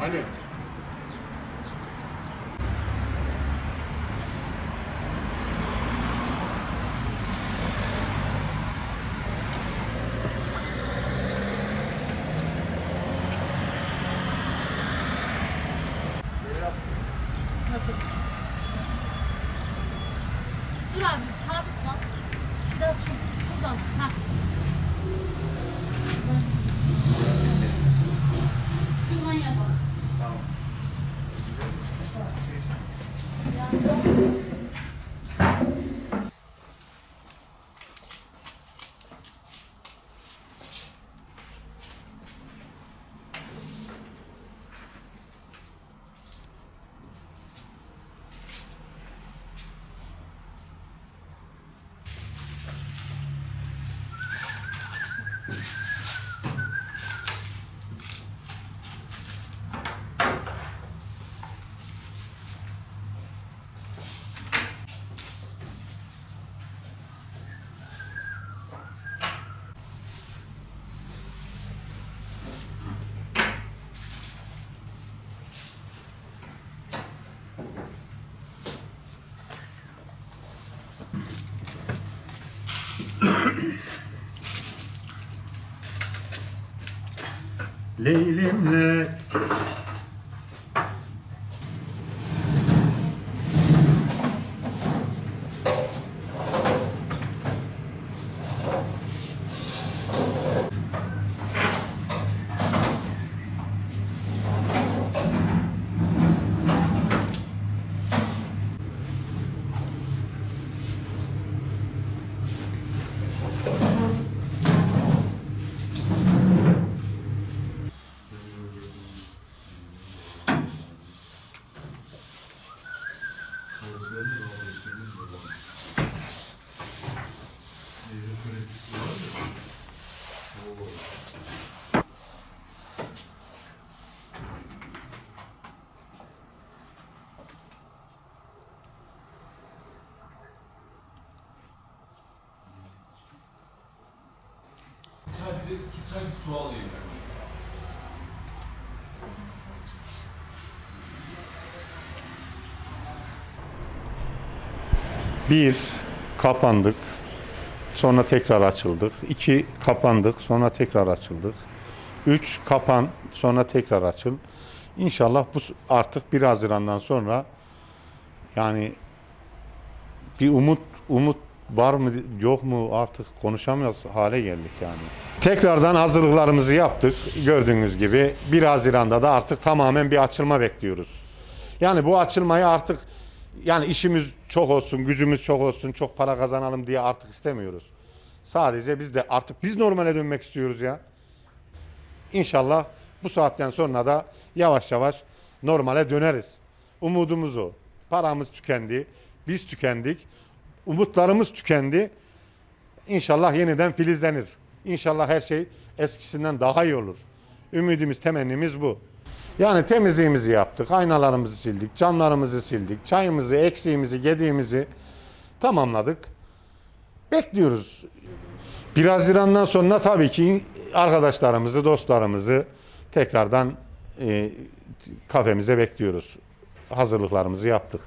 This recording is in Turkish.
Hani? Nasıl? Dur abi sabit kal. Biraz şu, şuradan. Ha. Şuradan yapalım. Tamam. Biraz daha. Leylimle Çay bir de iki çay bir su alayım ben. Bir kapandık. Sonra tekrar açıldık. İki kapandık. Sonra tekrar açıldık. Üç kapan. Sonra tekrar açıl. İnşallah bu artık 1 Haziran'dan sonra yani bir umut umut var mı yok mu artık konuşamıyoruz hale geldik yani. Tekrardan hazırlıklarımızı yaptık. Gördüğünüz gibi 1 Haziran'da da artık tamamen bir açılma bekliyoruz. Yani bu açılmayı artık yani işimiz çok olsun, gücümüz çok olsun, çok para kazanalım diye artık istemiyoruz. Sadece biz de artık biz normale dönmek istiyoruz ya. İnşallah bu saatten sonra da yavaş yavaş normale döneriz. Umudumuz o. Paramız tükendi, biz tükendik, umutlarımız tükendi. İnşallah yeniden filizlenir. İnşallah her şey eskisinden daha iyi olur. Ümidimiz, temennimiz bu. Yani temizliğimizi yaptık, aynalarımızı sildik, camlarımızı sildik, çayımızı, eksiğimizi, gediğimizi tamamladık. Bekliyoruz. 1 Haziran'dan sonra tabii ki arkadaşlarımızı, dostlarımızı tekrardan e, kafemize bekliyoruz. Hazırlıklarımızı yaptık.